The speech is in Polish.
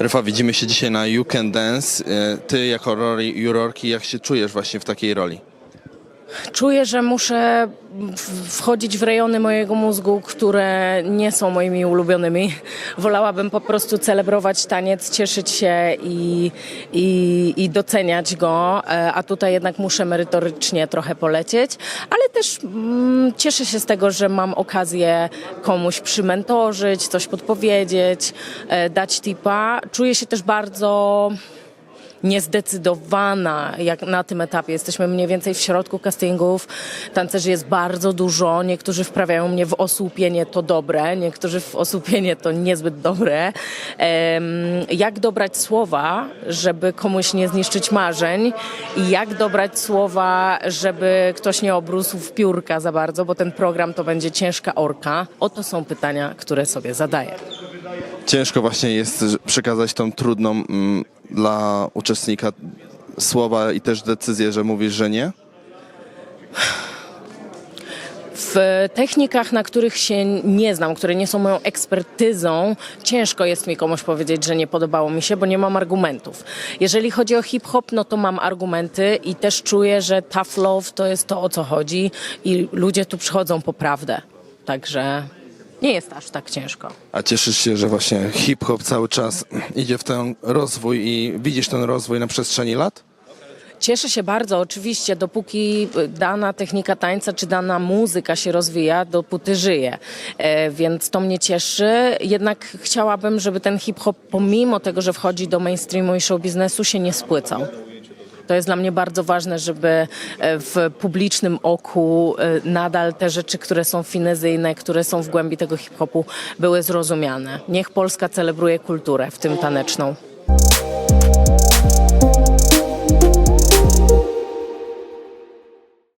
Ryfa, widzimy się dzisiaj na You Can Dance. E, Ty jako jurorki, jak się czujesz właśnie w takiej roli? Czuję, że muszę wchodzić w rejony mojego mózgu, które nie są moimi ulubionymi. Wolałabym po prostu celebrować taniec, cieszyć się i, i, i doceniać go, e, a tutaj jednak muszę merytorycznie trochę polecieć, ale też mm, cieszę się z tego, że mam okazję komuś przymentorzyć, coś podpowiedzieć, e, dać tipa. Czuję się też bardzo niezdecydowana jak na tym etapie. Jesteśmy mniej więcej w środku castingów. Tancerzy jest bardzo dużo. Niektórzy wprawiają mnie w osłupienie to dobre, niektórzy w osłupienie to niezbyt dobre. Jak dobrać słowa, żeby komuś nie zniszczyć marzeń i jak dobrać słowa, żeby ktoś nie obrósł w piórka za bardzo, bo ten program to będzie ciężka orka. Oto są pytania, które sobie zadaję. Ciężko właśnie jest przekazać tą trudną mm, dla uczestnika słowa i też decyzję, że mówisz, że nie? W technikach, na których się nie znam, które nie są moją ekspertyzą, ciężko jest mi komuś powiedzieć, że nie podobało mi się, bo nie mam argumentów. Jeżeli chodzi o hip-hop, no to mam argumenty i też czuję, że tough love to jest to, o co chodzi i ludzie tu przychodzą po prawdę. Także nie jest aż tak ciężko. A cieszysz się, że właśnie hip-hop cały czas idzie w ten rozwój i widzisz ten rozwój na przestrzeni lat? Cieszę się bardzo, oczywiście, dopóki dana technika tańca czy dana muzyka się rozwija, dopóty żyje. E, więc to mnie cieszy. Jednak chciałabym, żeby ten hip-hop, pomimo tego, że wchodzi do mainstreamu i show biznesu, się nie spłycał. To jest dla mnie bardzo ważne, żeby e, w publicznym oku e, nadal te rzeczy, które są finezyjne, które są w głębi tego hip-hopu, były zrozumiane. Niech Polska celebruje kulturę, w tym taneczną.